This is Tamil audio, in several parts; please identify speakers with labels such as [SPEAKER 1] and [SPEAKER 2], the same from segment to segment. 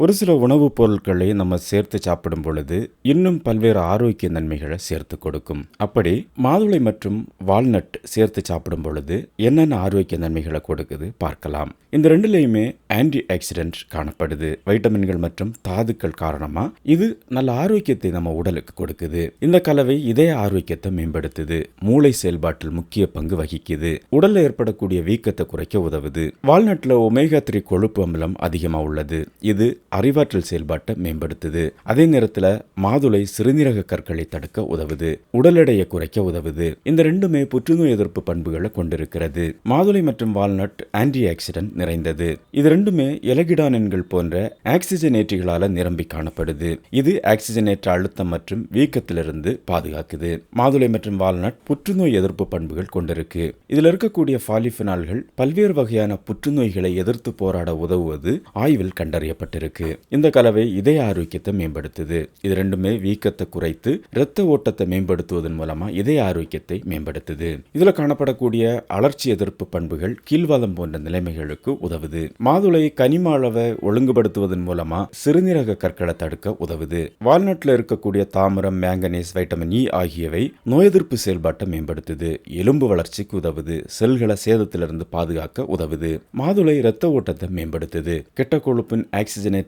[SPEAKER 1] ஒரு சில உணவுப் பொருட்களை நம்ம சேர்த்து சாப்பிடும் பொழுது இன்னும் பல்வேறு ஆரோக்கிய நன்மைகளை சேர்த்து கொடுக்கும். அப்படி மாதுளை மற்றும் வால்நட் சேர்த்து சாப்பிடும் பொழுது என்னென்ன ஆரோக்கிய நன்மைகளை கொடுக்குது பார்க்கலாம். இந்த ரெண்டுலேயுமே ஆன்டி ஆக்சிடென்ட் காணப்படுது. வைட்டமின்கள் மற்றும் தாதுக்கள் காரணமா இது நல்ல ஆரோக்கியத்தை நம்ம உடலுக்கு கொடுக்குது. இந்த கலவை இதய ஆரோக்கியத்தை மேம்படுத்துது. மூளை செயல்பாட்டில் முக்கிய பங்கு வகிக்குது. உடல்ல ஏற்படக்கூடிய வீக்கத்தை குறைக்க உதவுது. வால்நட்ல ஒமேகா த்ரீ கொழுப்பு அமிலம் அதிகமாக உள்ளது. இது அறிவாற்றல் செயல்பாட்டை மேம்படுத்துது. அதே நேரத்துல மாதுளை சிறுநீரக கற்களை தடுக்க உதவுது. உடல் எடையை குறைக்க உதவுது. இந்த ரெண்டுமே புற்றுநோய் எதிர்ப்பு பண்புகளை கொண்டிருக்கிறது. மாதுளை மற்றும் வால்நட் ஆன்டி ஆக்சிடென்ட் நிறைந்தது. இது ரெண்டுமே எலகிடானன்கள் போன்ற ஆக்சிஜனேற்றிகளால நிரம்பி காணப்படுது. இது ஆக்சிஜனேற்ற அழுத்தம் மற்றும் வீக்கத்திலிருந்து பாதுகாக்குது. மாதுளை மற்றும் வால்நட் புற்றுநோய் எதிர்ப்பு பண்புகள் கொண்டிருக்கு. இதுல இருக்கக்கூடிய பாலிஃபினால்கள் பல்வேறு வகையான புற்றுநோய்களை எதிர்த்து போராட உதவுவது ஆய்வில் கண்டறியப்பட்டிருக்கு. இந்த கலவை இதய ஆரோக்கியத்தை மேம்படுத்துது. இது ரெண்டுமே வீக்கத்தை குறைத்து இரத்த ஓட்டத்தை மேம்படுத்துவதன் மூலமா இதய ஆரோக்கியத்தை மேம்படுத்துது. இதுல காணப்படக்கூடிய அலர்ச்சி எதிர்ப்பு பண்புகள் கீழ்வாதம் போன்ற நிலைமைகளுக்கு உதவுது. மாதுளை கனிம அளவை ஒழுங்குபடுத்துவதன் மூலமா சிறுநீரக கற்களை தடுக்க உதவுது. வால்நட்ல இருக்கக்கூடிய தாமிரம் மேங்கனீஸ் வைட்டமின் இ ஆகியவை நோய் எதிர்ப்பு செயல்பாட்டை மேம்படுத்துது. எலும்பு வளர்ச்சிக்கு உதவுது. செல்களை சேதத்திலிருந்து பாதுகாக்க உதவுது. மாதுளை இரத்த ஓட்டத்தை மேம்படுத்துது. கெட்ட கொழுப்பின்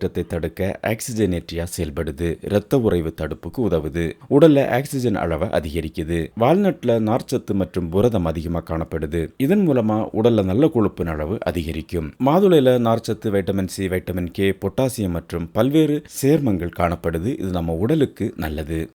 [SPEAKER 1] ஆக்சிஜனேற்றத்தை தடுக்க ஆக்சிஜனேற்றியா செயல்படுது. இரத்த உறைவு தடுப்புக்கு உதவுது. உடல்ல ஆக்சிஜன் அளவை அதிகரிக்குது. வால்நட்ல நார்ச்சத்து மற்றும் புரதம் அதிகமாக காணப்படுது. இதன் மூலமா உடல்ல நல்ல கொழுப்பின் அளவு அதிகரிக்கும். மாதுளையில நார்ச்சத்து vitamin C vitamin K potassium மற்றும் பல்வேறு சேர்மங்கள் காணப்படுது. இது நம்ம உடலுக்கு நல்லது.